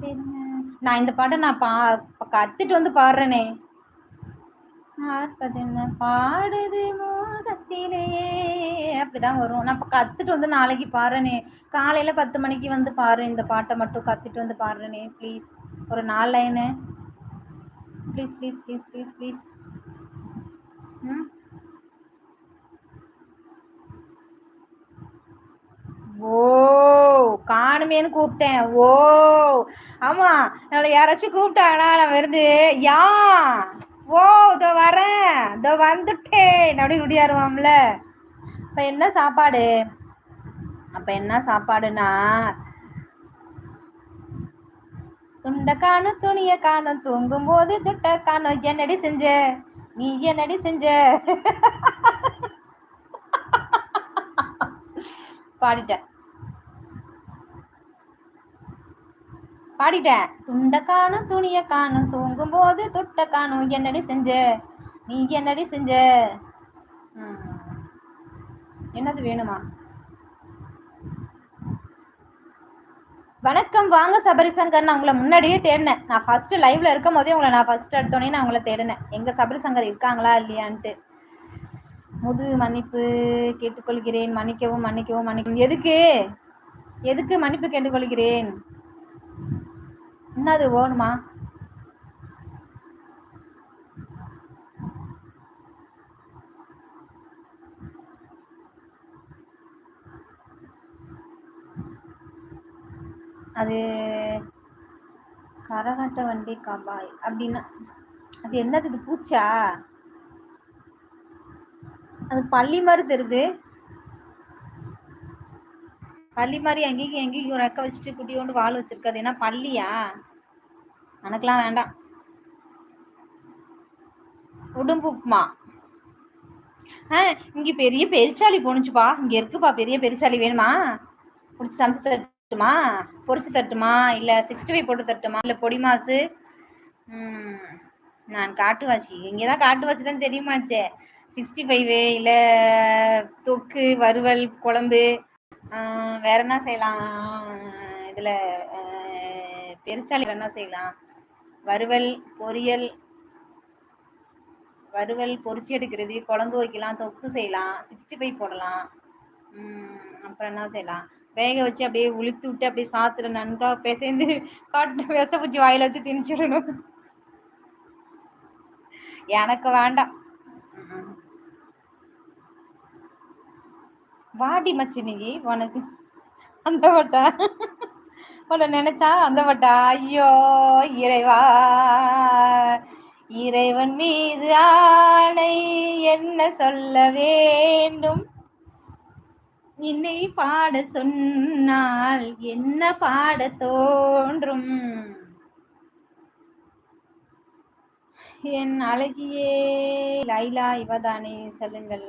பார்த்தது என்ன நான் இந்த பாட்டை நான் பா கத்துட்டு வந்து பாடுறேனே. பார்ப்பது என்ன? பாடுது மோகத்திலே. அப்படிதான் வரும். நான் இப்போ கத்துட்டு வந்து நாளைக்கு பாடுறேனே. காலையில பத்து மணிக்கு வந்து பாரு இந்த பாட்டை மட்டும் கத்துட்டு வந்து பாடுறேனே ப்ளீஸ் ஒரு நாலு line please please please please please ம்? ஓ. காணுமேன்னு கூப்பிட்டேன். ஓ ஆமா நம்மளை யாராச்சும் கூப்பிட்டாங்கன்னா நான் வருது யா ஓ இதோ வரேன் இதோ வந்துட்டேன் அப்படி முடியாருவாம்ல இப்போ என்ன சாப்பாடு? அப்போ என்ன சாப்பாடுனா துண்டை காணும் துணிய காணும் தூங்கும் போது துட்டை காணும் என்னடி செஞ்ச? நீ என்னடி செஞ்ச? பாடிட்டேன். பாடிட்டேன். துண்ட காணும் துணிய காணும் தூங்கும் போது துட்ட காணும் என்னடி செஞ்ச? நீ என்னடி செஞ்ச? என்னது வேணுமா? வணக்கம் வாங்க சபரி சங்கர். நான் உங்களை முன்னாடியே தேடினேன். நான் ஃபர்ஸ்ட் லைவ்ல இருக்கும் போதே உங்களை நான் ஃபர்ஸ்ட் எடுத்தோடனே நான் உங்களை தேடினேன். எங்க சபரி சங்கர் இருக்காங்களா இல்லையான்ட்டு. முது மன்னிப்பு கேட்டுக்கொள்கிறேன். மன்னிக்கவும் மன்னிக்கவும் மன்னிக்கவும். எதுக்கு? எதுக்கு மன்னிப்பு கேட்டுக்கொள்கிறேன்? என்னது வேணுமா அது கரகாட்ட வண்டி காபாய் அப்படின்னா அது என்னது இது பூச்சா? அது பள்ளி மாதிரி தெரியுது. பள்ளி மாதிரி எங்கேயும் எங்கேயும் ரெக்க வச்சுட்டு குட்டி கொண்டு வால் வச்சுருக்காது. என்ன பள்ளியா? எனக்குலாம் வேண்டாம். உடும்பு உப்புமா? ஆ இங்கே பெரிய பெருச்சாலி போணுச்சுப்பா. இங்கே இருக்குப்பா பெரிய பெருசாலி வேணுமா? பிடிச்சி சமைச்சு தட்டுமா? பொரிச்சு தட்டுமா? இல்லை சிக்ஸ்டி ஃபைவ் போட்டு தட்டுமா? இல்லை பொடி மாசு? நான் காட்டுவாசி. இங்கே தான் காட்டுவாசி தான் தெரியுமாச்சே? சிக்ஸ்டி ஃபைவு இல்லை தொக்கு வறுவல் குழம்பு வேற என்ன செய்யலாம்? இதில் பெருச்சாளி வேற என்ன செய்யலாம்? வறுவல் பொரியல் வறுவல் பொரிச்சு எடுக்கிறது குழம்பு வைக்கலாம் தொக்கு செய்யலாம் சிக்ஸ்டி ஃபைவ் போடலாம் அப்புறம் என்ன செய்யலாம்? வேக வச்சு அப்படியே உளுத்து விட்டு அப்படியே சாத்துற நன்கா பேசேந்து காட்டு விசப்பூச்சி வாயில் வச்சு திணிச்சிடணும். எனக்கு வேண்டாம் ம். வாடி மச்சினிக்கு உனச்சு அந்த வட்டா உன்னை நினைச்சா அந்த வட்டா ஐயோ இறைவா. இறைவன் மீது ஆணை என்ன சொல்ல வேண்டும்? என்னை பாட சொன்னால் என்ன பாட தோன்றும்? என் அழகியே லைலா இவதானே சொல்லுங்கள்.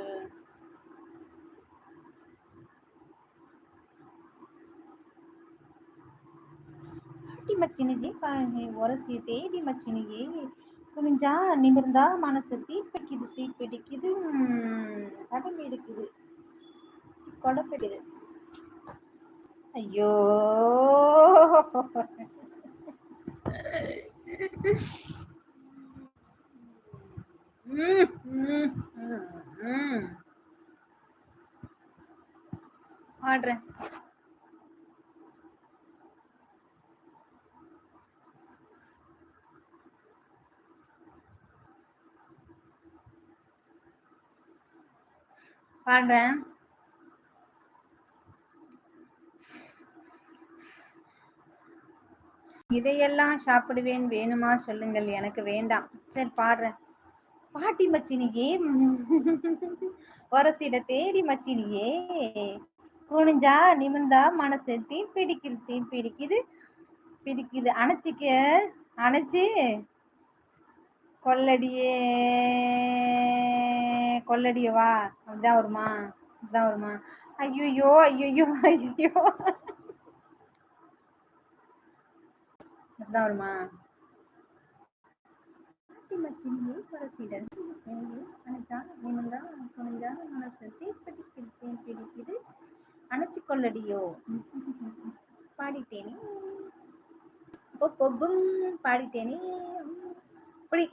பாட்டி மச்சினிஜி பாருங்க தேடி மச்சினியே. துணிஞ்சா நிமிர்ந்தா மனசு தீப்பிடிக்குது தீப்பிடிக்குது தடம் எடுக்குது கொடப்பிடுது. ஐயோ. ம், ம், ம், ஆடுறேன். பாடுறேன். இதையெல்லாம் சாப்பிடுவேன் வேணுமா சொல்லுங்கள் எனக்கு வேண்டாம். சரி பாடுறேன். பாட்டி மச்சினியே. உரசிட தேடி மச்சினியே. குனிஞ்சா நிமிர்ந்தா மனசு தீ பிடிக்குது தீ பிடிக்குது. பிடிக்குது அணைச்சிக்க அணைச்சு. கொல்லடியே கொல்லடியே வா. அப்படிதான் வருமா? அப்படிதான் வருமா? ஐயோ ஐயோ ஐயோ அப்படிதான் வருமா? பாட்டி மச்சினியே வரசிட அணைச்சா நிமிர்ந்தா குனிஞ்சா மனசு தீ பிடிக்குது தீ பாடிட்டேனே. பொ பாடிட்டேனே இப்படி